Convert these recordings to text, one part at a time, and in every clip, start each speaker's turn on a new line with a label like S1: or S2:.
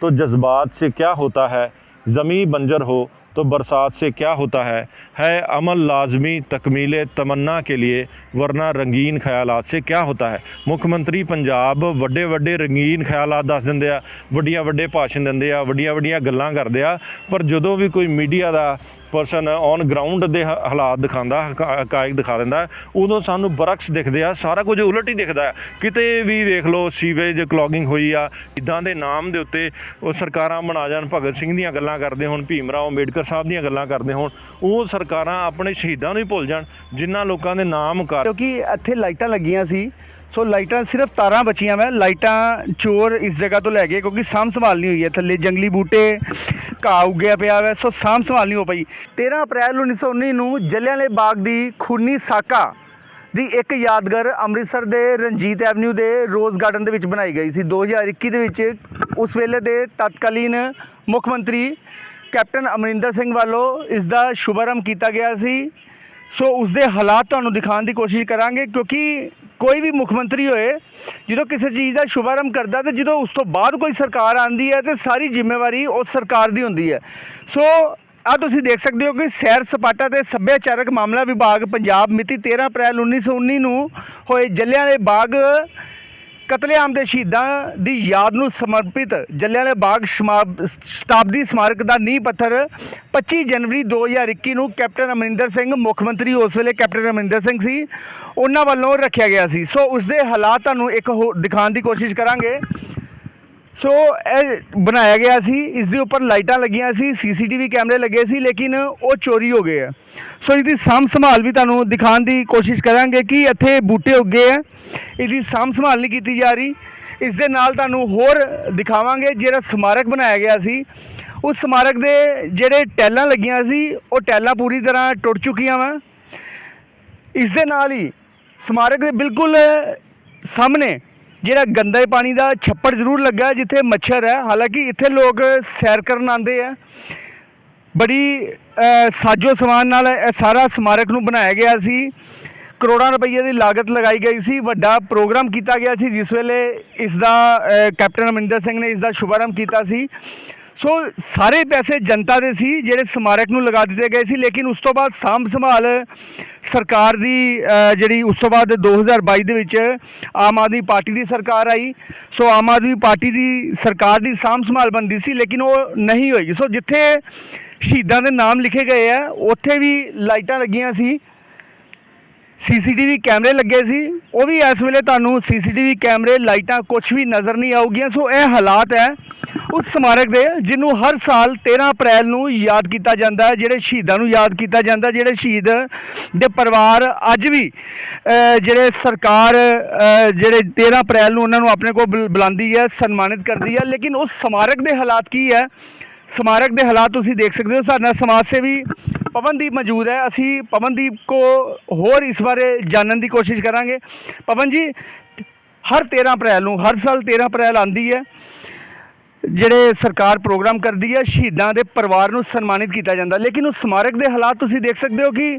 S1: तो जज्बात से क्या होता है ज़मी बंजर हो तो बरसात से क्या होता है है अमल लाजमी तकमील तमन्ना के लिए ਵਰਨਾ ਰੰਗੀਨ ਖਿਆਲਾਤ ਸੇ ਕੀ ਹੁੰਦਾ ਹੈ ਮੁੱਖ ਮੰਤਰੀ ਪੰਜਾਬ ਵੱਡੇ ਵੱਡੇ ਰੰਗੀਨ ਖਿਆਲਾਤ ਦੱਸ ਦਿੰਦੇ ਆ ਵੱਡੀਆਂ ਵੱਡੇ ਭਾਸ਼ਣ ਦਿੰਦੇ ਆ ਵੱਡੀਆਂ ਵੱਡੀਆਂ ਗੱਲਾਂ ਕਰਦੇ ਆ ਪਰ ਜਦੋਂ ਵੀ ਕੋਈ ਮੀਡੀਆ ਦਾ ਪਰਸਨ ਔਨ ਗਰਾਊਂਡ ਦੇ ਹਾਲਾਤ ਦਿਖਾਉਂਦਾ ਹਕਾਇਕ ਦਿਖਾ ਦਿੰਦਾ ਉਦੋਂ ਸਾਨੂੰ ਬਰਕਸ ਦਿਖਦੇ ਆ, ਸਾਰਾ ਕੁਝ ਉਲਟ ਹੀ ਦਿਖਦਾ ਕਿਤੇ ਵੀ ਵੇਖ ਲਓ ਸੀਵੇਜ ਕਲੌਗਿੰਗ ਹੋਈ ਆ ਇਦਾਂ ਦੇ ਨਾਮ ਦੇ ਉੱਤੇ ਉਹ ਸਰਕਾਰਾਂ ਬਣਾ ਜਾਣ, ਭਗਤ ਸਿੰਘ ਦੀਆਂ ਗੱਲਾਂ ਕਰਦੇ ਹੋਣ, ਭੀਮ ਰਾਓ ਅੰਬੇਡਕਰ ਸਾਹਿਬ ਦੀਆਂ ਗੱਲਾਂ ਕਰਦੇ ਹੋਣ, ਉਹ ਸਰਕਾਰਾਂ ਆਪਣੇ ਸ਼ਹੀਦਾਂ ਨੂੰ ਹੀ ਭੁੱਲ ਜਾਣ, ਜਿਨ੍ਹਾਂ ਲੋਕਾਂ ਦੇ ਨਾਮ ਕਰ
S2: ਕਿਉਂਕਿ ਇੱਥੇ ਲਾਈਟਾਂ ਲੱਗੀਆਂ ਸੀ ਸੋ ਲਾਈਟਾਂ ਸਿਰਫ ਤਾਰਾਂ ਬਚੀਆਂ ਵੈ, ਲਾਈਟਾਂ ਚੋਰ ਇਸ ਜਗ੍ਹਾ ਤੋਂ ਲੈ ਗਏ ਕਿਉਂਕਿ ਸਾਂਭ ਸੰਭਾਲ ਨਹੀਂ ਹੋਈ ਹੈ, ਥੱਲੇ ਜੰਗਲੀ ਬੂਟੇ, ਘਾਹ ਉੱਗਿਆ ਪਿਆ ਵੈ, ਸੋ ਸਾਂਭ ਸੰਭਾਲ ਨਹੀਂ ਹੋ ਪਈ। 13 ਅਪ੍ਰੈਲ 1919 ਨੂੰ ਜਲਿਆਂਵਾਲੇ ਬਾਗ ਦੀ ਖੂਨੀ ਸਾਕਾ ਦੀ ਇੱਕ ਯਾਦਗਾਰ ਅੰਮ੍ਰਿਤਸਰ ਦੇ ਰਣਜੀਤ ਐਵਨਿਊ ਦੇ ਰੋਜ਼ ਗਾਰਡਨ ਦੇ ਵਿੱਚ ਬਣਾਈ ਗਈ ਸੀ। 2021 ਦੇ ਵਿੱਚ ਉਸ ਵੇਲੇ ਦੇ ਤਤਕਾਲੀਨ ਮੁੱਖ ਮੰਤਰੀ ਕੈਪਟਨ ਅਮਰਿੰਦਰ ਸਿੰਘ ਵੱਲੋਂ ਇਸ ਦਾ ਸ਼ੁਭਾਰੰਭ ਕੀਤਾ ਗਿਆ ਸੀ। ਸੋ ਉਸ ਦੇ ਹਾਲਾਤ ਤੁਹਾਨੂੰ ਦਿਖਾਉਣ ਦੀ ਕੋਸ਼ਿਸ਼ ਕਰਾਂਗੇ ਕਿਉਂਕਿ ਕੋਈ ਵੀ ਮੁੱਖ ਮੰਤਰੀ ਹੋਏ, ਜਦੋਂ ਕਿਸੇ ਚੀਜ਼ ਦਾ ਸ਼ੁਭਾਰੰਭ ਕਰਦਾ ਤੇ ਜਦੋਂ ਉਸ ਤੋਂ ਬਾਅਦ ਕੋਈ ਸਰਕਾਰ ਆਂਦੀ ਹੈ ਤੇ ਸਾਰੀ ਜ਼ਿੰਮੇਵਾਰੀ ਉਸ ਸਰਕਾਰ ਦੀ ਹੁੰਦੀ ਹੈ। ਸੋ ਆ ਤੁਸੀਂ ਦੇਖ ਸਕਦੇ ਹੋ ਕਿ ਸੈਰ ਸਪਾਟਾ ਤੇ ਸੱਭਿਆਚਾਰਕ ਮਾਮਲਾ ਵਿਭਾਗ ਪੰਜਾਬ ਮਿਤੀ 13 ਅਪ੍ਰੈਲ 1919 ਨੂੰ ਹੋਏ ਜਲਿਆਂਵਾਲੇ ਬਾਗ ਕਤਲੇਆਮ ਦੇ ਸ਼ਹੀਦਾਂ ਦੀ ਯਾਦ ਨੂੰ ਸਮਰਪਿਤ ਜਲਿਆਂਵਾਲੇ ਬਾਗ ਸਮਾ- ਸ਼ਤਾਬਦੀ ਸਮਾਰਕ ਦਾ ਨੀਂਹ ਪੱਥਰ 25 ਜਨਵਰੀ 2021 ਨੂੰ ਕੈਪਟਨ ਅਮਰਿੰਦਰ ਸਿੰਘ, ਮੁੱਖ ਮੰਤਰੀ ਉਸ ਵੇਲੇ ਕੈਪਟਨ ਅਮਰਿੰਦਰ ਸਿੰਘ ਸੀ, ਉਹਨਾਂ ਵੱਲੋਂ ਰੱਖਿਆ ਗਿਆ ਸੀ। ਸੋ ਉਸ ਦੇ ਹਾਲਾਤ ਤੁਹਾਨੂੰ ਇੱਕ ਹੋਰ ਦਿਖਾਉਣ ਦੀ ਕੋਸ਼ਿਸ਼ ਕਰਾਂਗੇ। ਸੋ ਇਹ ਬਣਾਇਆ ਗਿਆ ਸੀ, ਇਸ ਦੇ ਉੱਪਰ ਲਾਈਟਾਂ ਲੱਗੀਆਂ ਸੀ, ਸੀਸੀਟੀਵੀ ਕੈਮਰੇ ਲੱਗੇ ਸੀ, ਲੇਕਿਨ ਉਹ ਚੋਰੀ ਹੋ ਗਏ ਆ। ਸੋ ਇਹਦੀ ਸਾਂਭ ਸੰਭਾਲ ਵੀ ਤੁਹਾਨੂੰ ਦਿਖਾਉਣ ਦੀ ਕੋਸ਼ਿਸ਼ ਕਰਾਂਗੇ ਕਿ ਇੱਥੇ ਬੂਟੇ ਉੱਗੇ ਆ। ਇਹਦੀ ਸਾਂਭ ਸੰਭਾਲ ਨਹੀਂ ਕੀਤੀ ਜਾ ਰਹੀ। ਇਸ ਦੇ ਨਾਲ ਤੁਹਾਨੂੰ ਹੋਰ ਦਿਖਾਵਾਂਗੇ, ਜਿਹੜਾ ਸਮਾਰਕ ਬਣਾਇਆ ਗਿਆ ਸੀ। ਉਸ ਸਮਾਰਕ ਦੇ ਜਿਹੜੇ ਟੈਲਾਂ ਲੱਗੀਆਂ ਸੀ, ਉਹ ਟੈਲਾਂ ਪੂਰੀ ਤਰ੍ਹਾਂ ਟੁੱਟ ਚੁੱਕੀਆਂ ਵਾ। ਇਸ ਦੇ ਨਾਲ ਹੀ ਸਮਾਰਕ ਦੇ ਬਿਲਕੁਲ ਸਾਹਮਣੇ ਜਿਹੜਾ ਗੰਦੇ ਪਾਣੀ ਦਾ ਛੱਪੜ ਜ਼ਰੂਰ ਲੱਗਾ ਜਿੱਥੇ ਮੱਛਰ ਹੈ। ਹਾਲਾਂਕਿ ਇੱਥੇ ਲੋਕ ਸੈਰ ਕਰਨ ਆਉਂਦੇ ਆ। ਬੜੀ ਸਾਜੋ ਸਮਾਨ ਨਾਲ ਇਹ ਸਾਰਾ ਸਮਾਰਕ ਨੂੰ ਬਣਾਇਆ ਗਿਆ ਸੀ। ਕਰੋੜਾਂ ਰੁਪਏ ਦੀ ਲਾਗਤ ਲਗਾਈ ਗਈ ਸੀ। ਵੱਡਾ ਪ੍ਰੋਗਰਾਮ ਕੀਤਾ ਗਿਆ ਸੀ, ਜਿਸ ਵੇਲੇ ਇਸ ਦਾ ਕੈਪਟਨ ਅਮਰਿੰਦਰ ਸਿੰਘ ਨੇ ਇਸ ਦਾ ਸ਼ੁਭਾਰੰਭ ਕੀਤਾ ਸੀ। ਸੋ ਸਾਰੇ ਪੈਸੇ ਜਨਤਾ ਦੇ ਸੀ, ਜਿਹੜੇ ਸਮਾਰਕ ਨੂੰ ਲਗਾ ਦਿੱਤੇ ਗਏ ਸੀ, ਲੇਕਿਨ ਉਸ ਤੋਂ ਬਾਅਦ ਸਾਂਭ ਸੰਭਾਲ ਸਰਕਾਰ ਦੀ ਜਿਹੜੀ ਉਸ ਤੋਂ ਬਾਅਦ 2022 ਦੇ ਵਿੱਚ ਆਮ ਆਦਮੀ ਪਾਰਟੀ ਦੀ ਸਰਕਾਰ ਆਈ। ਸੋ ਆਮ ਆਦਮੀ ਪਾਰਟੀ ਦੀ ਸਰਕਾਰ ਦੀ ਸਾਂਭ ਸੰਭਾਲ ਬੰਦੀ ਸੀ, ਲੇਕਿਨ ਉਹ ਨਹੀਂ ਹੋਈ। ਸੋ ਜਿੱਥੇ ਸ਼ਹੀਦਾਂ ਦੇ ਨਾਮ ਲਿਖੇ ਗਏ ਆ, ਉੱਥੇ ਵੀ ਲਾਈਟਾਂ ਲੱਗੀਆਂ ਸੀ। ਸੀਸੀਟੀਵੀ ਕੈਮਰੇ ਲੱਗੇ ਸੀ। ਉਹ ਵੀ ਇਸ ਵੇਲੇ ਤੁਹਾਨੂੰ ਸੀਸੀਟੀਵੀ ਕੈਮਰੇ, ਲਾਈਟਾਂ ਕੁਝ ਵੀ ਨਜ਼ਰ ਨਹੀਂ ਆਉਗੀਆਂ। ਸੋ ਇਹ ਹਾਲਾਤ ਹੈ। ਉਸ ਸਮਾਰਕ ਦੇ, ਜਿਹਨੂੰ ਹਰ ਸਾਲ 13 ਅਪ੍ਰੈਲ ਨੂੰ ਯਾਦ ਕੀਤਾ ਜਾਂਦਾ ਹੈ, ਜਿਹੜੇ ਸ਼ਹੀਦਾਂ ਨੂੰ ਯਾਦ ਕੀਤਾ ਜਾਂਦਾ ਜਿਹੜੇ ਸ਼ਹੀਦ ਦੇ ਪਰਿਵਾਰ ਅੱਜ ਵੀ ਜਿਹੜੇ ਸਰਕਾਰ ਜਿਹੜੇ 13 ਅਪ੍ਰੈਲ ਨੂੰ ਉਹਨਾਂ ਨੂੰ ਆਪਣੇ ਕੋਲ ਬੁਲ- ਬੁਲਾਉਂਦੀ ਹੈ, ਸਨਮਾਨਿਤ ਕਰਦੀ ਹੈ, ਲੇਕਿਨ ਉਸ ਸਮਾਰਕ ਦੇ ਹਾਲਾਤ ਕੀ ਹੈ? ਸਮਾਰਕ ਦੇ ਹਾਲਾਤ ਤੁਸੀਂ ਦੇਖ ਸਕਦੇ ਹੋ, ਸਾਡੇ ਨਾਲ ਸਮਾਜ ਸੇਵੀ ਪਵਨਦੀਪ ਮੌਜੂਦ ਹੈ, ਅਸੀਂ ਪਵਨਦੀਪ ਕੋ ਹੋਰ ਇਸ ਬਾਰੇ ਜਾਣਨ ਦੀ ਕੋਸ਼ਿਸ਼ ਕਰਾਂਗੇ। ਪਵਨ ਜੀ, ਹਰ 13 ਅਪ੍ਰੈਲ ਨੂੰ, ਹਰ ਸਾਲ 13 ਅਪ੍ਰੈਲ ਆਉਂਦੀ ਹੈ ਜਿਹੜੇ ਸਰਕਾਰ ਪ੍ਰੋਗਰਾਮ ਕਰਦੀ ਹੈ, ਸ਼ਹੀਦਾਂ ਦੇ ਪਰਿਵਾਰ ਨੂੰ ਸਨਮਾਨਿਤ ਕੀਤਾ ਜਾਂਦਾ। ਲੇਕਿਨ ਉਸ ਸਮਾਰਕ ਦੇ ਹਾਲਾਤ ਤੁਸੀਂ ਦੇਖ ਸਕਦੇ ਹੋ ਕਿ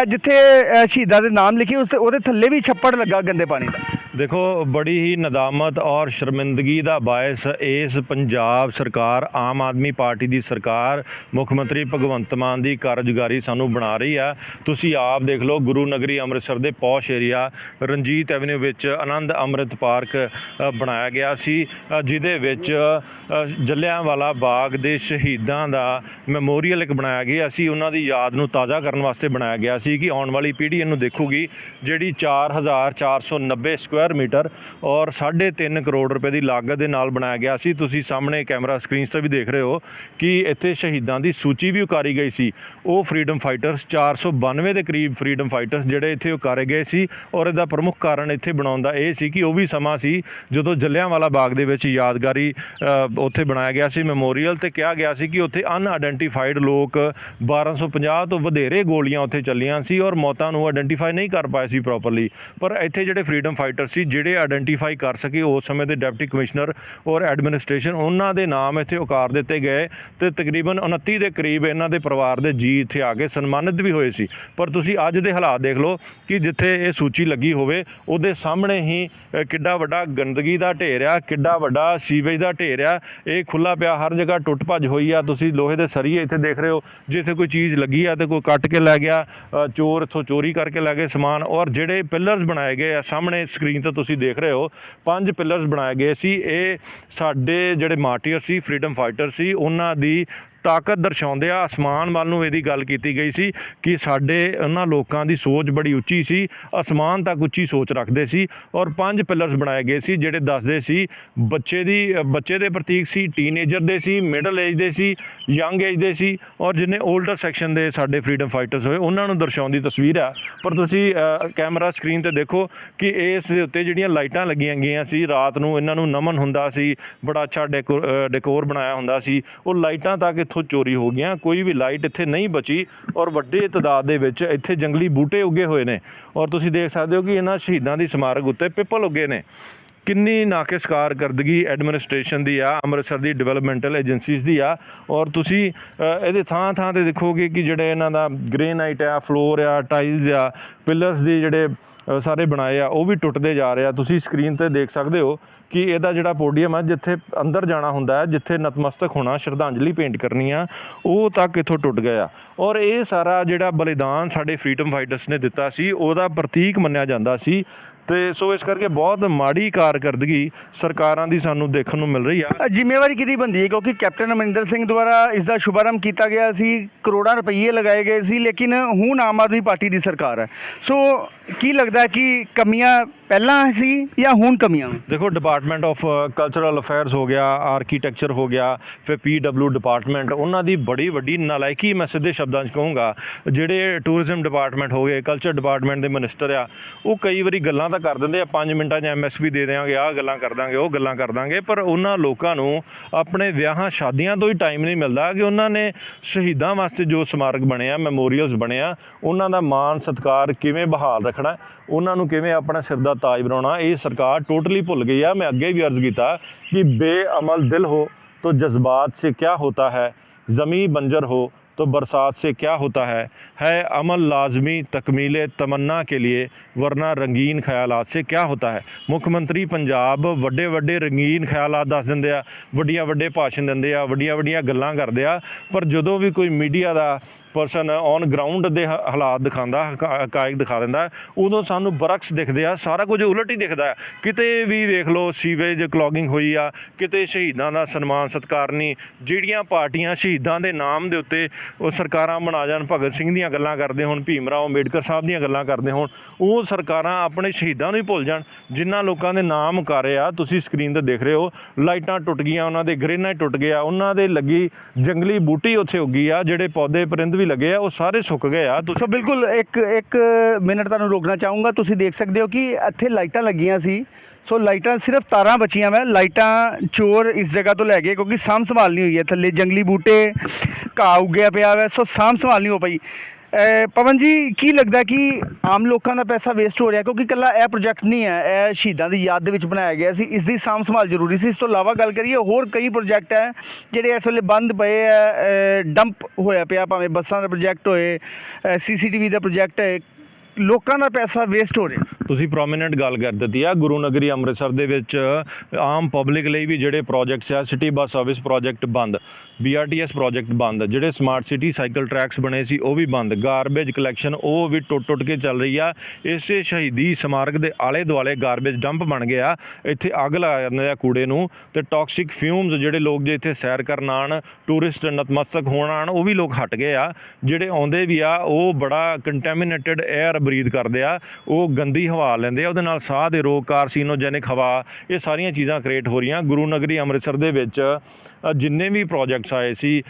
S2: ਇਹ ਜਿੱਥੇ ਅਹ, ਸ਼ਹੀਦਾਂ ਦੇ ਨਾਮ ਲਿਖੇ ਉਸ ਉਹਦੇ ਥੱਲੇ ਵੀ ਛੱਪੜ ਲੱਗਾ ਗੰਦੇ ਪਾਣੀ ਦਾ।
S1: ਦੇਖੋ ਬੜੀ ਹੀ ਨਦਾਮਤ ਔਰ ਸ਼ਰਮਿੰਦਗੀ ਦਾ ਬਾਇਸ ਇਸ ਪੰਜਾਬ ਸਰਕਾਰ ਆਮ ਆਦਮੀ ਪਾਰਟੀ ਦੀ ਸਰਕਾਰ ਮੁੱਖ ਮੰਤਰੀ ਭਗਵੰਤ ਮਾਨ ਦੀ ਕਾਰਜਕਾਰੀ ਸਾਨੂੰ ਬਣਾ ਰਹੀ ਆ। ਤੁਸੀਂ ਆਪ ਦੇਖ ਲਓ ਗੁਰੂ ਨਗਰੀ ਅੰਮ੍ਰਿਤਸਰ ਦੇ ਪੌਸ਼ ਏਰੀਆ ਰਣਜੀਤ ਐਵਨਿਊ ਵਿੱਚ ਆਨੰਦ ਅੰਮ੍ਰਿਤ ਪਾਰਕ ਅ, ਬਣਾਇਆ ਗਿਆ ਸੀ ਅ, ਜਿਹਦੇ ਵਿੱਚ ਅ, ਜਲਿਆਂਵਾਲਾ ਬਾਗ ਦੇ ਸ਼ਹੀਦਾਂ ਦਾ ਮੈਮੋਰੀਅਲ ਇੱਕ ਬਣਾਇਆ ਗਿਆ ਸੀ। ਉਹਨਾਂ ਦੀ ਯਾਦ ਨੂੰ ਤਾਜ਼ਾ ਕਰਨ ਵਾਸਤੇ ਬਣਾਇਆ ਗਿਆ ਸੀ ਕਿ ਆਉਣ ਵਾਲੀ ਪੀੜ੍ਹੀ ਇਹਨੂੰ ਦੇਖੂਗੀ, ਜਿਹੜੀ 4490 ਸਕੁਆਇਰ ਮੀਟਰ ਔਰ 3.5 ਕਰੋੜ ਰੁਪਏ ਦੀ ਲਾਗਤ ਦੇ ਨਾਲ ਬਣਾਇਆ ਗਿਆ ਸੀ। ਤੁਸੀਂ ਸਾਹਮਣੇ ਕੈਮਰਾ ਸਕਰੀਨਸ ਤੇ ਵੀ ਦੇਖ ਰਹੇ ਹੋ ਕਿ ਇੱਥੇ ਸ਼ਹੀਦਾਂ ਦੀ ਸੂਚੀ ਵੀ ਉਕਾਰੀ ਗਈ ਸੀ। ਉਹ ਫਰੀडम ਫਾਈਟਰਸ 492 ਦੇ ਕਰੀਬ ਫਰੀडम ਫਾਈਟਰਸ ਜਿਹੜੇ ਇੱਥੇ ਉਕਾਰੇ ਗਏ ਸੀ ਔਰ ਇਹਦਾ ਪ੍ਰਮੁੱਖ ਕਾਰਨ ਇੱਥੇ ਬਣਾਉਣ ਦਾ ਇਹ ਸੀ ਕਿ ਉਹ ਵੀ ਸਮਾਂ ਸੀ ਜਦੋਂ ਜਲਿਆਂਵਾਲਾ ਬਾਗ ਦੇ ਵਿੱਚ ਯਾਦਗਾਰੀ ਉੱਥੇ ਬਣਾਇਆ ਗਿਆ ਸੀ। ਮੈਮੋਰੀਅਲ ਤੇ ਕਿਹਾ ਗਿਆ ਸੀ ਕਿ ਉੱਥੇ ਅਨਆਇਡੈਂਟੀਫਾਈਡ ਲੋਕ 1250 ਤੋਂ ਵਧੇਰੇ ਗੋਲੀਆਂ ਉੱਥੇ ਚੱਲੀ ਚੱਲੀਆਂ ਸੀ ਔਰ ਮੌਤਾਂ ਨੂੰ ਆਇਡੈਂਟੀਫਾਈ ਨਹੀਂ ਕਰ ਪਾਏ ਸੀ ਪ੍ਰੋਪਰਲੀ ਪਰ ਇੱਥੇ ਜਿਹੜੇ ਫਰੀडम ਫਾਈਟਰ ਸੀ, ਜਿਹੜੇ ਆਇਡੈਂਟੀਫਾਈ ਕਰ ਸਕੇ ਉਸ ਸਮੇਂ ਦੇ ਡਿਪਟੀ ਕਮਿਸ਼ਨਰ ਔਰ ਐਡਮਿਨਿਸਟ੍ਰੇਸ਼ਨ ਉਹਨਾਂ ਦੇ ਨਾਮ ਇੱਥੇ ਉਕਾਰ ਦਿੱਤੇ ਗਏ ਤੇ ਤਕਰੀਬਨ 29 ਦੇ ਕਰੀਬ ਇਹਨਾਂ ਦੇ ਪਰਿਵਾਰ ਦੇ ਜੀ ਇੱਥੇ ਆ ਕੇ ਸਨਮਾਨਿਤ ਵੀ ਹੋਏ ਸੀ। ਪਰ ਤੁਸੀਂ ਅੱਜ ਦੇ ਹਾਲਾਤ ਦੇਖ ਲਓ ਕਿ ਜਿੱਥੇ ਇਹ ਸੂਚੀ ਲੱਗੀ ਹੋਵੇ, ਉਹਦੇ ਸਾਹਮਣੇ ਹੀ ਕਿੱਡਾ ਵੱਡਾ ਗੰਦਗੀ ਦਾ ਢੇਰ ਆ, ਕਿੱਡਾ ਵੱਡਾ ਸੀਵੇਜ ਦਾ ਢੇਰ ਆ। ਇਹ ਖੁੱਲਾ ਪਿਆ, ਹਰ ਜਗ੍ਹਾ ਟੁੱਟ ਭੱਜ ਹੋਈ ਆ। ਤੁਸੀਂ ਲੋਹੇ ਦੇ ਸਰੀਏ ਇੱਥੇ ਦੇਖ ਰਹੇ ਹੋ, ਜੇ ਇੱਥੇ ਕੋਈ ਚੀਜ਼ ਲੱਗੀ ਆ ਤੇ ਕੋਈ ਕੱਟ ਕੇ ਲੈ ਗਿਆ ਚੋਰ ਇੱਥੋਂ ਚੋਰੀ ਕਰਕੇ ਲੈ ਗਏ ਸਮਾਨ ਔਰ ਜਿਹੜੇ ਪਿਲਰਸ ਬਣਾਏ ਗਏ ਆ, ਸਾਹਮਣੇ ਸਕਰੀਨ ਤੇ ਤੁਸੀਂ ਦੇਖ ਰਹੇ ਹੋ, ਪੰਜ ਪਿਲਰਸ ਬਣਾਏ ਗਏ ਸੀ। ਇਹ ਸਾਡੇ ਜਿਹੜੇ ਮਾਰਟੀਅਰ ਸੀ ਫਰੀडम ਫਾਈਟਰ ਸੀ, ਉਹਨਾਂ ਦੀ ਤਾਕਤ ਦਰਸਾਉਂਦੇ ਆ। ਅਸਮਾਨ ਵੱਲ ਨੂੰ ਇਹਦੀ ਗੱਲ ਕੀਤੀ ਗਈ ਸੀ ਕਿ ਸਾਡੇ ਉਹਨਾਂ ਲੋਕਾਂ ਦੀ ਸੋਚ ਬੜੀ ਉੱਚੀ ਸੀ, ਅਸਮਾਨ ਤੱਕ ਉੱਚੀ ਸੋਚ ਰੱਖਦੇ ਸੀ ਔਰ ਪੰਜ ਪਿਲਰਸ ਬਣਾਏ ਗਏ ਸੀ ਜਿਹੜੇ ਦੱਸਦੇ ਸੀ ਬੱਚੇ ਦੀ, ਬੱਚੇ ਦੇ ਪ੍ਰਤੀਕ ਸੀ ਟੀਨੇਜਰ ਦੇ ਸੀ ਮਿਡਲ ਏਜ ਦੇ ਸੀ ਯੰਗ ਏਜ ਦੇ ਸੀ ਔਰ ਜਿਨੇ 올ਡਰ ਸੈਕਸ਼ਨ ਦੇ ਸਾਡੇ ਫਰੀडम ਫਾਈਟਰਸ ਹੋਏ, ਉਹਨਾਂ ਨੂੰ ਦਰਸਾਉਂਦੀ ਤਸਵੀਰ ਆ। ਪਰ ਤੁਸੀਂ ਕੈਮਰਾ ਸਕਰੀਨ ਤੇ ਦੇਖੋ ਕਿ ਇਸ ਦੇ ਉੱਤੇ ਜਿਹੜੀਆਂ ਲਾਈਟਾਂ ਲੱਗੀਆਂ ਗਈਆਂ ਸੀ, ਰਾਤ ਨੂੰ ਇਹਨਾਂ ਨੂੰ ਨਮਨ ਹੁੰਦਾ ਸੀ, ਬੜਾ ਅੱਛਾ ਡੈਕੋਰ ਬਣਾਇਆ ਹੁੰਦਾ ਸੀ, ਉਹ ਲਾਈਟਾਂ ਤਾਂ ਕਿ ਇੱਥੋਂ ਚੋਰੀ ਹੋ ਗਈਆਂ, ਕੋਈ ਵੀ ਲਾਈਟ ਇੱਥੇ ਨਹੀਂ ਬਚੀ ਔਰ ਵੱਡੇ ਤਦਾਦ ਦੇ ਵਿੱਚ ਇੱਥੇ ਜੰਗਲੀ ਬੂਟੇ ਉੱਗੇ ਹੋਏ ਨੇ। ਔਰ ਤੁਸੀਂ ਦੇਖ ਸਕਦੇ ਹੋ ਕਿ ਇਹਨਾਂ ਸ਼ਹੀਦਾਂ ਦੀ ਸਮਾਰਕ ਉੱਤੇ ਪਿੱਪਲ ਉੱਗੇ ਨੇ। ਕਿੰਨੀ ਨਾਕਿਸਕਾਰ ਕਰਦਗੀ ਐਡਮਿਨਿਸਟ੍ਰੇਸ਼ਨ ਦੀ ਆ, ਅੰਮ੍ਰਿਤਸਰ ਦੀ ਡਿਵੈਲਪਮੈਂਟਲ ਏਜੰਸੀਜ਼ ਦੀ ਆ। ਔਰ ਤੁਸੀਂ ਇਹਦੇ ਥਾਂ ਥਾਂ ਤੇ ਦੇਖੋਗੇ ਕਿ ਜਿਹੜੇ ਇਹਨਾਂ ਦਾ ਗ੍ਰੇਨਾਈਟ ਆ, ਫਲੋਰ ਆ, ਟਾਈਲਸ ਆ, ਪਿਲਰਸ ਦੀ ਜਿਹੜੇ ਸਾਰੇ ਬਣਾਏ ਆ, ਉਹ ਵੀ ਟੁੱਟਦੇ ਜਾ ਰਹੇ ਆ। ਤੁਸੀਂ ਸਕਰੀਨ ਤੇ ਦੇਖ ਸਕਦੇ ਹੋ ਕਿ ਇਹਦਾ ਜਿਹੜਾ ਪੋਡੀਅਮ ਹੈ ਜਿੱਥੇ ਅੰਦਰ ਜਾਣਾ ਹੁੰਦਾ ਹੈ, ਜਿੱਥੇ ਨਤਮਸਤਕ ਹੋਣਾ, ਸ਼ਰਧਾਂਜਲੀ ਪੇਂਟ ਕਰਨੀ ਆ, ਉਹ ਤੱਕ ਇੱਥੋਂ ਟੁੱਟ ਗਿਆ ਔਰ ਇਹ ਸਾਰਾ ਜਿਹੜਾ ਬਲੀਦਾਨ ਸਾਡੇ ਫਰੀडम ਫਾਈਟਰਸ ਨੇ ਦਿੱਤਾ ਸੀ, ਉਹਦਾ ਪ੍ਰਤੀਕ ਮੰਨਿਆ ਜਾਂਦਾ ਸੀ ਤੇ ਸੋ ਇਸ ਕਰਕੇ ਬਹੁਤ ਮਾੜੀ ਕਾਰਗਰਦਗੀ ਸਰਕਾਰਾਂ ਦੀ ਸਾਨੂੰ ਦੇਖਣ ਨੂੰ ਮਿਲ ਰਹੀ ਆ।
S2: ਜ਼ਿੰਮੇਵਾਰੀ ਕਿਹਦੀ ਬੰਦੀ ਹੈ? ਕਿਉਂਕਿ ਕੈਪਟਨ ਅਮਰਿੰਦਰ ਸਿੰਘ ਦੁਆਰਾ ਇਸ ਦਾ ਸ਼ੁਭਾਰੰਭ ਕੀਤਾ ਗਿਆ ਸੀ ਕਰੋੜਾਂ ਰੁਪਏ ਲਗਾਏ ਗਏ ਸੀ ਲੇਕਿਨ ਹੁਣ ਆਮ ਆਦਮੀ ਪਾਰਟੀ ਦੀ ਸਰਕਾਰ ਹੈ। ਸੋ ਕੀ ਲੱਗਦਾ ਕਿ ਕਮੀਆਂ ਪਹਿਲਾਂ ਸੀ ਜਾਂ ਹੁਣ ਕਮੀਆਂ?
S1: ਦੇਖੋ ਡਿਪਾਰਟਮੈਂਟ ਆਫ ਕਲਚਰਲ ਅਫੇਅਰਸ ਹੋ ਗਿਆ ਆਰਕੀਟੈਕਚਰ ਹੋ ਗਿਆ ਫਿਰ ਪੀਡਬਲਯੂ ਡਿਪਾਰਟਮੈਂਟ ਉਹਨਾਂ ਦੀ ਬੜੀ ਵੱਡੀ ਨਲਾਇਕੀ ਮੈਂ ਸਿੱਧੇ ਸ਼ਬਦਾਂ 'ਚ ਕਹੂੰਗਾ। ਜਿਹੜੇ ਟੂਰਿਜ਼ਮ ਡਿਪਾਰਟਮੈਂਟ ਹੋ ਗਏ ਕਲਚਰ ਡਿਪਾਰਟਮੈਂਟ ਦੇ ਮਿਨਿਸਟਰ ਆ ਉਹ ਕਈ ਵਾਰੀ ਗੱਲਾਂ ਤਾਂ ਕਰ ਦਿੰਦੇ ਆ 5 ਮਿੰਟਾਂ 'ਚ ਐਮਐਸਪੀ ਦੇ ਦੇਵਾਂਗੇ ਆਹ ਗੱਲਾਂ ਕਰ ਦਾਂਗੇ ਉਹ ਗੱਲਾਂ ਕਰ ਦਾਂਗੇ ਪਰ ਉਹਨਾਂ ਲੋਕਾਂ ਨੂੰ ਆਪਣੇ ਵਿਆਹਾਂ ਸ਼ਾਦੀਆਂ ਤੋਂ ਹੀ ਟਾਈਮ ਨਹੀਂ ਮਿਲਦਾ ਕਿ ਉਹਨਾਂ ਨੇ ਸ਼ਹੀਦਾਂ ਵਾਸਤੇ ਜੋ ਸਮਾਰਕ ਬਣੇ ਆ ਮੈਮੋਰੀਅਲਸ ਬਣੇ ਆ ਉਹਨਾਂ ਦਾ ਮਾਣ ਸਤਿਕਾਰ ਕਿਵੇਂ ਬਹਾਲ ਰੱਖਣਾ ਉਹਨਾਂ ਨੂੰ ਕਿਵੇਂ ਆਪਣਾ ਸਿਰ ਦਾ ਤਾਜ ਬਣਾਉਣਾ ਇਹ ਸਰਕਾਰ ਟੋਟਲੀ ਭੁੱਲ ਗਈ ਆ ਮੈਂ ਅੱਗੇ ਵੀ ਅਰਜ਼ ਕੀਤਾ ਕਿ ਬੇਅਮਲ ਦਿਲ ਹੋ तो जज्बात से क्या होता है ज़मी बंजर हो तो बरसात से क्या होता है है अमल लाजमी तकमील तमन्ना के लिए वरना रंगीन ख्यालात से क्या होता है ਮੁੱਖ ਮੰਤਰੀ ਪੰਜਾਬ ਵੱਡੇ ਵੱਡੇ ਰੰਗੀਨ ਖਿਆਲਾਤ ਦੱਸ ਦਿੰਦੇ ਆ ਵੱਡੀਆਂ ਵੱਡੇ ਭਾਸ਼ਣ ਦਿੰਦੇ ਆ ਵੱਡੀਆਂ ਵੱਡੀਆਂ ਗੱਲਾਂ ਕਰਦੇ ਆ ਪਰ ਜਦੋਂ ਵੀ ਕੋਈ ਮੀਡੀਆ ਦਾ ਪਰਸਨ ਔਨ ਗਰਾਊਂਡ ਦੇ ਹਾਲਾਤ ਦਿਖਾਉਂਦਾ ਹਕਾਇਕ ਦਿਖਾ ਦਿੰਦਾ ਉਦੋਂ ਸਾਨੂੰ ਬਰਕਸ ਦਿਖਦੇ ਆ, ਸਾਰਾ ਕੁਝ ਉਲਟ ਹੀ ਦਿਖਦਾ ਕਿਤੇ ਵੀ ਵੇਖ ਲਓ ਸੀਵੇਜ ਕਲੌਗਿੰਗ ਹੋਈ ਆ, ਕਿਤੇ ਸ਼ਹੀਦਾਂ ਦਾ ਸਨਮਾਨ ਸਤਿਕਾਰ ਨਹੀਂ, ਜਿਹੜੀਆਂ ਪਾਰਟੀਆਂ ਸ਼ਹੀਦਾਂ ਦੇ ਨਾਮ ਦੇ ਉੱਤੇ ਉਹ ਸਰਕਾਰਾਂ ਬਣਾ ਜਾਣ, ਭਗਤ ਸਿੰਘ ਦੀਆਂ ਗੱਲਾਂ ਕਰਦੇ ਹੋਣ, ਭੀਮ ਰਾਓ ਅੰਬੇਡਕਰ ਸਾਹਿਬ ਦੀਆਂ ਗੱਲਾਂ ਕਰਦੇ ਹੋਣ, ਉਹ ਸਰਕਾਰਾਂ ਆਪਣੇ ਸ਼ਹੀਦਾਂ ਨੂੰ ਹੀ ਭੁੱਲ ਜਾਣ, ਜਿਨ੍ਹਾਂ ਲੋਕਾਂ ਦੇ ਨਾਮ ਉਕਾਰੇ ਆ। ਤੁਸੀਂ ਸਕਰੀਨ ਤੇ ਦੇਖ ਰਹੇ ਹੋ, ਲਾਈਟਾਂ ਟੁੱਟ ਗਈਆਂ, ਉਹਨਾਂ ਦੇ ਗ੍ਰੇਨਾਈਟ ਟੁੱਟ ਗਿਆ ਉਹਨਾਂ ਦੇ ਲੱਗੀ ਜੰਗਲੀ ਬੂਟੀ ਉੱਥੇ ਉੱਗੀ ਆ, ਜਿਹੜੇ ਪੌਦੇ ਪਰਿੰਦ ਵੀ ਲੱਗੇ ਆ, ਉਹ ਸਾਰੇ ਸੁੱਕ ਗਏ ਆ। ਤੁਸੀਂ
S2: ਬਿਲਕੁਲ ਇੱਕ ਇੱਕ ਮਿੰਟ ਤੁਹਾਨੂੰ ਰੋਕਣਾ ਚਾਹੂੰਗਾ। ਤੁਸੀਂ ਦੇਖ ਸਕਦੇ ਹੋ ਕਿ ਇੱਥੇ ਲਾਈਟਾਂ ਲੱਗੀਆਂ ਸੀ। ਸੋ ਲਾਈਟਾਂ ਸਿਰਫ ਤਾਰਾਂ ਬਚੀਆਂ ਵਾ। ਲਾਈਟਾਂ ਚੋਰ ਇਸ ਜਗ੍ਹਾ ਤੋਂ ਲੈ ਗਏ ਕਿਉਂਕਿ ਸਾਂਭ ਸੰਭਾਲ ਨਹੀਂ ਹੋਈ ਹੈ। ਥੱਲੇ ਜੰਗਲੀ ਬੂਟੇ ਘਾਹ ਉੱਗਿਆ ਪਿਆ ਵਾ। ਸੋ ਸਾਂਭ ਸੰਭਾਲ ਨਹੀਂ ਹੋ ਪਈ। ਪਵਨ ਜੀ, ਕੀ ਲੱਗਦਾ ਕਿ ਆਮ ਲੋਕਾਂ ਦਾ ਪੈਸਾ ਵੇਸਟ ਹੋ ਰਿਹਾ? ਕਿਉਂਕਿ ਇਕੱਲਾ ਇਹ ਪ੍ਰੋਜੈਕਟ ਨਹੀਂ ਹੈ, ਇਹ ਸ਼ਹੀਦਾਂ ਦੀ ਯਾਦ ਦੇ ਵਿੱਚ ਬਣਾਇਆ ਗਿਆ ਸੀ। ਇਸ ਦੀ ਸਾਂਭ ਸੰਭਾਲ ਜ਼ਰੂਰੀ ਸੀ। ਇਸ ਤੋਂ ਇਲਾਵਾ ਗੱਲ ਕਰੀਏ, ਹੋਰ ਕਈ ਪ੍ਰੋਜੈਕਟ ਹੈ, ਜਿਹੜੇ ਇਸ ਵੇਲੇ ਬੰਦ ਪਏ ਹੈ ਡੰਪ ਹੋਇਆ ਪਿਆ, ਭਾਵੇਂ ਬੱਸਾਂ ਦਾ ਪ੍ਰੋਜੈਕਟ ਹੋਏ ਸੀਸੀਟੀਵੀ ਦਾ ਪ੍ਰੋਜੈਕਟ ਹੈ। ਲੋਕਾਂ ਦਾ ਪੈਸਾ ਵੇਸਟ ਹੋ ਰਿਹਾ।
S1: ਤੁਸੀਂ ਪ੍ਰੋਮਿਨੈਂਟ ਗੱਲ ਕਰ ਦਿੱਤੀ ਆ, ਗੁਰੂ ਨਗਰੀ ਅੰਮ੍ਰਿਤਸਰ ਦੇ ਵਿੱਚ ਆਮ ਪਬਲਿਕ ਲਈ ਵੀ ਜਿਹੜੇ ਪ੍ਰੋਜੈਕਟਸ ਆ ਸਿਟੀ ਬੱਸ ਸਰਵਿਸ ਪ੍ਰੋਜੈਕਟ ਬੰਦ BRTS ਪ੍ਰੋਜੈਕਟ ਬੰਦ, ਜਿਹੜੇ ਸਮਾਰਟ ਸਿਟੀ ਸਾਈਕਲ ਟਰੈਕਸ ਬਣੇ ਸੀ, ਉਹ ਵੀ ਬੰਦ ਗਾਰਬੇਜ ਕਲੈਕਸ਼ਨ ਉਹ ਵੀ ਟੁੱਟ ਟੁੱਟ ਕੇ ਚੱਲ ਰਹੀ ਆ, ਇਸੇ ਸ਼ਹੀਦੀ ਸਮਾਰਕ ਦੇ ਆਲੇ ਦੁਆਲੇ ਗਾਰਬੇਜ ਡੰਪ ਬਣ ਗਿਆ, ਇੱਥੇ ਅੱਗ ਲਾ ਜਾਂਦੇ ਆ ਕੂੜੇ ਨੂੰ, ਤੇ ਟਾਕਸਿਕ ਫਿਊਮਸ ਜਿਹੜੇ ਲੋਕ ਜੇ ਇੱਥੇ ਸੈਰ ਕਰਨ ਆਣ ਟੂਰਿਸਟ ਨਤਮਸਤਕ ਹੋਣ ਆਣ ਉਹ ਵੀ ਲੋਕ ਹਟ ਗਏ ਆ, ਜਿਹੜੇ ਆਉਂਦੇ ਵੀ ਆ, ਉਹ ਬੜਾ ਕੰਟੈਮੀਨੇਟਿਡ 에ਅਰ ਬਰੀਦ ਕਰਦੇ ਆ, ਉਹ ਗੰਦੀ ਹਵਾ ਲੈਂਦੇ ਆ, ਉਹਦੇ ਨਾਲ ਸਾਹ ਦੇ ਰੋਗ ਕਾਰਸੀਨੋਜੈਨਿਕ ਹਵਾ, ਇਹ ਸਾਰੀਆਂ ਚੀਜ਼ਾਂ ਕ੍ਰੀਏਟ ਹੋ ਰਹੀਆਂ। ਗੁਰੂ ਨਗਰੀ ਅੰਮ੍ਰਿਤਸਰ ਦੇ ਵਿੱਚ ਜਿੰਨੇ ਵੀ ਪ੍ਰੋਜੈਕਟਸ ਆਏ ਸੀ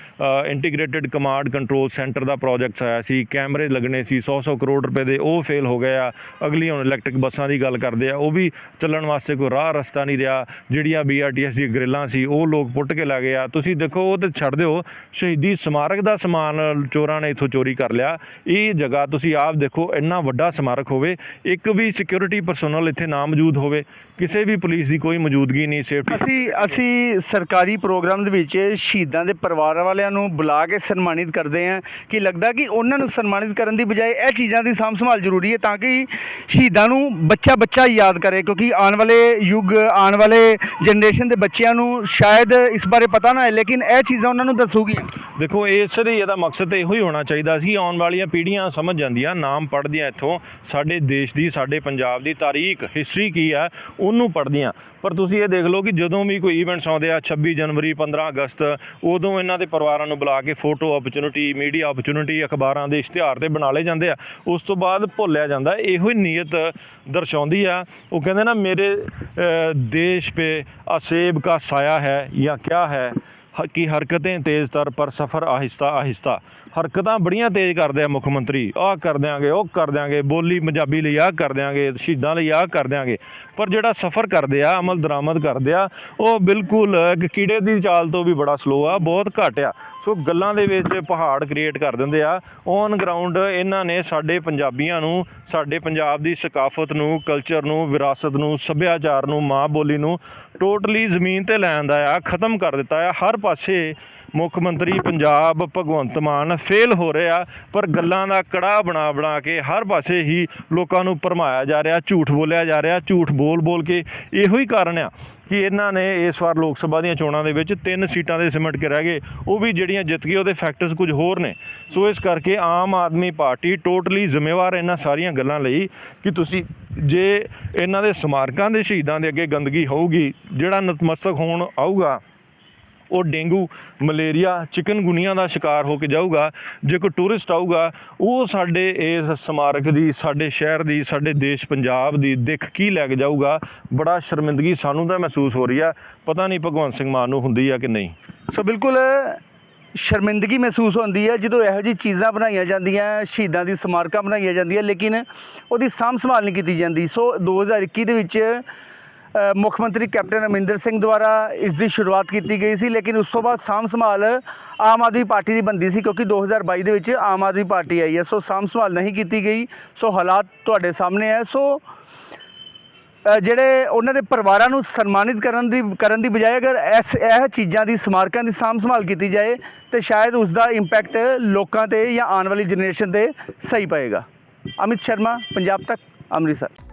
S1: ਇੰਟੀਗ੍ਰੇਟਿਡ ਕਮਾਂਡ ਕੰਟਰੋਲ ਸੈਂਟਰ ਦਾ ਪ੍ਰੋਜੈਕਟਸ ਆਇਆ ਸੀ, ਕੈਮਰੇ ਲੱਗਣੇ ਸੀ 100-100 ਕਰੋੜ ਰੁਪਏ ਦੇ ਉਹ ਫੇਲ ਹੋ ਗਏ ਆ। ਅਗਲੀ ਹੁਣ ਇਲੈਕਟ੍ਰਿਕ ਬੱਸਾਂ ਦੀ ਗੱਲ ਕਰਦੇ ਆ, ਉਹ ਵੀ ਚੱਲਣ ਵਾਸਤੇ ਕੋਈ ਰਾਹ ਰਸਤਾ ਨਹੀਂ ਰਿਹਾ। ਜਿਹੜੀਆਂ BRTS ਦੀ ਗ੍ਰਿਲਾਂ ਸੀ, ਉਹ ਲੋਕ ਪੁੱਟ ਕੇ ਲੈ ਗਏ ਆ। ਤੁਸੀਂ ਦੇਖੋ, ਉਹ ਤੇ ਛੱਡ ਦਿਓ, ਸ਼ਹੀਦੀ ਸਮਾਰਕ ਦਾ ਸਮਾਨ ਚੋਰਾਂ ਨੇ ਇੱਥੋਂ ਚੋਰੀ ਕਰ ਲਿਆ। ਇਹ ਜਗ੍ਹਾ ਤੁਸੀਂ ਆਪ ਦੇਖੋ, ਇੰਨਾ ਵੱਡਾ ਸਮਾਰਕ ਹੋਵੇ, ਇੱਕ ਵੀ ਸਿਕਿਉਰਿਟੀ ਪਰਸਨਲ ਇੱਥੇ ਨਾ ਮੌਜੂਦ ਹੋਵੇ, ਕਿਸੇ ਵੀ ਪੁਲਿਸ ਦੀ ਕੋਈ ਮੌਜੂਦਗੀ ਨਹੀਂ ਸੇਫਟੀ
S2: ਅਸੀਂ ਅਸੀਂ ਸਰਕਾਰੀ ਪ੍ਰੋਗਰਾਮ ਦੇ ਵਿੱਚ ਸ਼ਹੀਦਾਂ ਦੇ ਪਰਿਵਾਰ ਵਾਲਿਆਂ ਨੂੰ ਬੁਲਾ ਕੇ ਸਨਮਾਨਿਤ ਕਰਦੇ ਹਾਂ ਕਿ ਲੱਗਦਾ ਕਿ ਉਹਨਾਂ ਨੂੰ ਸਨਮਾਨਿਤ ਕਰਨ ਦੀ ਬਜਾਏ ਇਹ ਚੀਜ਼ਾਂ ਦੀ ਸਾਂਭ ਸੰਭਾਲ ਜ਼ਰੂਰੀ ਹੈ ਤਾਂ ਕਿ ਸ਼ਹੀਦਾਂ ਨੂੰ ਬੱਚਾ ਬੱਚਾ ਯਾਦ ਕਰੇ, ਕਿਉਂਕਿ ਆਉਣ ਵਾਲੇ ਯੁੱਗ, ਆਉਣ ਵਾਲੇ ਜਨਰੇਸ਼ਨ ਦੇ ਬੱਚਿਆਂ ਨੂੰ ਸ਼ਾਇਦ ਇਸ ਬਾਰੇ ਪਤਾ ਨਾ ਹੈ, ਲੇਕਿਨ ਇਹ ਚੀਜ਼ਾਂ ਉਹਨਾਂ ਨੂੰ ਦੱਸੂਗੀਆਂ।
S1: ਦੇਖੋ, ਇਸ ਲਈ ਇਹਦਾ ਮਕਸਦ ਇਹੋ ਹੀ ਹੋਣਾ ਚਾਹੀਦਾ ਸੀ, ਆਉਣ ਵਾਲੀਆਂ ਪੀੜ੍ਹੀਆਂ ਸਮਝ ਜਾਂਦੀਆਂ, ਨਾਮ ਪੜ੍ਹਦੀਆਂ ਇੱਥੋਂ, ਸਾਡੇ ਦੇਸ਼ ਦੀ, ਸਾਡੇ ਪੰਜਾਬ ਦੀ ਤਾਰੀਖ ਹਿਸਟਰੀ ਕੀ ਹੈ, ਉਹਨੂੰ ਪੜ੍ਹਦੀਆਂ। ਪਰ ਤੁਸੀਂ ਇਹ ਦੇਖ ਲਓ ਕਿ ਜਦੋਂ ਵੀ ਕੋਈ ਇਵੈਂਟਸ ਆਉਂਦੇ ਆ 26 ਜਨਵਰੀ 15 ਅਗਸਤ, ਉਦੋਂ ਇਹਨਾਂ ਦੇ ਪਰਿਵਾਰਾਂ ਨੂੰ ਬੁਲਾ ਕੇ ਫੋਟੋ ਓਪਰਚੁਨਿਟੀ ਮੀਡੀਆ ਓਪਰਚੁਨਿਟੀ ਅਖਬਾਰਾਂ ਦੇ ਇਸ਼ਤਿਹਾਰ ਤੇ ਬਣਾ ਲਏ ਜਾਂਦੇ ਆ। ਉਸ ਤੋਂ ਬਾਅਦ ਭੁੱਲਿਆ ਜਾਂਦਾ, ਇਹੋ ਹੀ ਨੀਅਤ ਦਰਸਾਉਂਦੀ ਆ। ਉਹ ਕਹਿੰਦੇ ਨਾ, ਮੇਰੇ ਦੇਸ਼ ਪੇ ਅਸੇਬ ਕਾ ਸਾਇਆ ਹੈ ਜਾਂ ਕਿਆ ਹੈ? ਕਿ ਹਰਕਤਾਂ ਤੇਜ਼ ਤਰ ਪਰ ਸਫਰ ਆਹਿਸਤਾ ਆਹਿਸਤਾ। ਹਰਕਤਾਂ ਬੜੀਆਂ ਤੇਜ਼ ਕਰਦੇ ਆ ਮੁੱਖ ਮੰਤਰੀ। ਆਹ ਕਰ ਦਿਆਂਗੇ, ਉਹ ਕਰ ਦਿਆਂਗੇ, ਬੋਲੀ ਪੰਜਾਬੀ ਲਈ ਆਹ ਕਰ ਦਿਆਂਗੇ, ਸ਼ਹੀਦਾਂ ਲਈ ਆਹ ਕਰ ਦਿਆਂਗੇ। ਪਰ ਜਿਹੜਾ ਸਫਰ ਕਰਦੇ ਆ, ਅਮਲ ਦਰਾਮਦ ਕਰਦੇ ਆ, ਉਹ ਬਿਲਕੁਲ ਕੀੜੇ ਦੀ ਚਾਲ ਤੋਂ ਵੀ ਬੜਾ ਸਲੋ ਆ, ਬਹੁਤ ਘੱਟ ਆ। ਸੋ ਗੱਲਾਂ ਦੇ ਵਿੱਚ ਪਹਾੜ ਕ੍ਰੀਏਟ ਕਰ ਦਿੰਦੇ ਆ। ਔਨ ਗਰਾਊਂਡ ਇਹਨਾਂ ਨੇ ਸਾਡੇ ਪੰਜਾਬੀਆਂ ਨੂੰ, ਸਾਡੇ ਪੰਜਾਬ ਦੀ ਸਕਾਫਤ ਨੂੰ ਕਲਚਰ ਨੂੰ, ਵਿਰਾਸਤ ਨੂੰ, ਸੱਭਿਆਚਾਰ ਨੂੰ, ਮਾਂ ਬੋਲੀ ਨੂੰ ਟੋਟਲੀ ਜ਼ਮੀਨ ਤੇ ਲੈ ਦਾ ਆ, ਖਤਮ ਕਰ ਦਿੱਤਾ ਆ। ਹਰ ਪਾਸੇ ਮੁੱਖ ਮੰਤਰੀ ਪੰਜਾਬ ਭਗਵੰਤ ਮਾਨ ਫੇਲ ਹੋ ਰਹੇ ਆ, ਪਰ ਗੱਲਾਂ ਦਾ ਕੜਾ ਬਣਾ ਬਣਾ ਕੇ ਹਰ ਪਾਸੇ ਹੀ ਲੋਕਾਂ ਨੂੰ ਭਰਮਾਇਆ ਜਾ ਰਿਹਾ, ਝੂਠ ਬੋਲਿਆ ਜਾ ਰਿਹਾ, ਝੂਠ ਬੋਲ ਬੋਲ ਕੇ ਇਹੋ ਹੀ ਕਾਰਨ ਆ ਕਿ ਇਹਨਾਂ ਨੇ ਇਸ ਵਾਰ ਲੋਕ ਸਭਾ ਦੀਆਂ ਚੋਣਾਂ ਦੇ ਵਿੱਚ ਤਿੰਨ ਸੀਟਾਂ ਦੇ ਸਿਮਟ ਕੇ ਰਹਿ ਗਏ। ਉਹ ਵੀ ਜਿਹੜੀਆਂ ਜਿੱਤ ਗਏ, ਉਹਦੇ ਫੈਕਟਰਸ ਕੁਝ ਹੋਰ ਨੇ। ਸੋ ਇਸ ਕਰਕੇ ਆਮ ਆਦਮੀ ਪਾਰਟੀ ਟੋਟਲੀ ਜ਼ਿੰਮੇਵਾਰ ਇਹਨਾਂ ਸਾਰੀਆਂ ਗੱਲਾਂ ਲਈ ਕਿ ਤੁਸੀਂ ਜੇ ਇਹਨਾਂ ਦੇ ਸਮਾਰਕਾਂ ਦੇ ਸ਼ਹੀਦਾਂ ਦੇ ਅੱਗੇ ਗੰਦਗੀ ਹੋਊਗੀ, ਜਿਹੜਾ ਨਤਮਸਤਕ ਹੋਣ ਆਊਗਾ ਉਹ ਡੇਂਗੂ, ਮਲੇਰੀਆ ਚਿਕਨਗੁਨੀਆ ਦਾ ਸ਼ਿਕਾਰ ਹੋ ਕੇ ਜਾਊਗਾ। ਜੇ ਕੋਈ ਟੂਰਿਸਟ ਆਊਗਾ, ਉਹ ਸਾਡੇ ਇਸ ਸਮਾਰਕ ਦੀ, ਸਾਡੇ ਸ਼ਹਿਰ ਦੀ, ਸਾਡੇ ਦੇਸ਼ ਪੰਜਾਬ ਦੀ ਦਿੱਖ ਕੀ ਲੈ ਕੇ ਜਾਊਗਾ, ਬੜਾ ਸ਼ਰਮਿੰਦਗੀ ਸਾਨੂੰ ਤਾਂ ਮਹਿਸੂਸ ਹੋ ਰਹੀ ਆ। ਪਤਾ ਨਹੀਂ ਭਗਵੰਤ ਸਿੰਘ ਮਾਨ ਨੂੰ ਹੁੰਦੀ ਆ ਕਿ ਨਹੀਂ।
S2: ਸੋ ਬਿਲਕੁਲ ਸ਼ਰਮਿੰਦਗੀ ਮਹਿਸੂਸ ਹੁੰਦੀ ਹੈ ਜਦੋਂ ਇਹੋ ਜਿਹੀ ਚੀਜ਼ਾਂ ਬਣਾਈਆਂ ਜਾਂਦੀਆਂ, ਸ਼ਹੀਦਾਂ ਦੀ ਸਮਾਰਕਾਂ ਬਣਾਈਆਂ ਜਾਂਦੀਆਂ, ਲੇਕਿਨ ਉਹਦੀ ਸਾਂਭ ਸੰਭਾਲ ਨਹੀਂ ਕੀਤੀ ਜਾਂਦੀ। ਸੋ 2021 ਦੇ ਵਿੱਚ ਮੁੱਖ ਮੰਤਰੀ ਕੈਪਟਨ ਅਮਰਿੰਦਰ ਸਿੰਘ ਦੁਆਰਾ ਇਸ ਦੀ ਸ਼ੁਰੂਆਤ ਕੀਤੀ ਗਈ ਸੀ, ਲੇਕਿਨ ਉਸ ਤੋਂ ਬਾਅਦ ਸਾਂਭ ਸੰਭਾਲ ਆਮ ਆਦਮੀ ਪਾਰਟੀ ਦੀ ਬੰਦੀ ਸੀ, ਕਿਉਂਕਿ 2022 ਦੇ ਵਿੱਚ ਆਮ ਆਦਮੀ ਪਾਰਟੀ ਆਈ ਹੈ। ਸੋ ਸਾਂਭ ਸੰਭਾਲ ਨਹੀਂ ਕੀਤੀ ਗਈ, ਸੋ ਹਾਲਾਤ ਤੁਹਾਡੇ ਸਾਹਮਣੇ ਹੈ। ਸੋ ਜਿਹੜੇ ਉਹਨਾਂ ਦੇ ਪਰਿਵਾਰਾਂ ਨੂੰ ਸਨਮਾਨਿਤ ਕਰਨ ਦੀ ਕਰਨ ਦੀ ਬਜਾਏ ਅਗਰ ਇਸ ਇਹ ਚੀਜ਼ਾਂ ਦੀ, ਸਮਾਰਕਾਂ ਦੀ ਸਾਂਭ ਸੰਭਾਲ ਕੀਤੀ ਜਾਏ, ਤੇ ਸ਼ਾਇਦ ਉਸ ਦਾ ਇੰਪੈਕਟ ਲੋਕਾਂ ਤੇ ਜਾਂ ਆਉਣ ਵਾਲੀ ਜਨਰੇਸ਼ਨ ਤੇ ਸਹੀ ਪਏਗਾ। ਅਮਿਤ ਸ਼ਰਮਾ, ਪੰਜਾਬ ਤੱਕ, ਅੰਮ੍ਰਿਤਸਰ।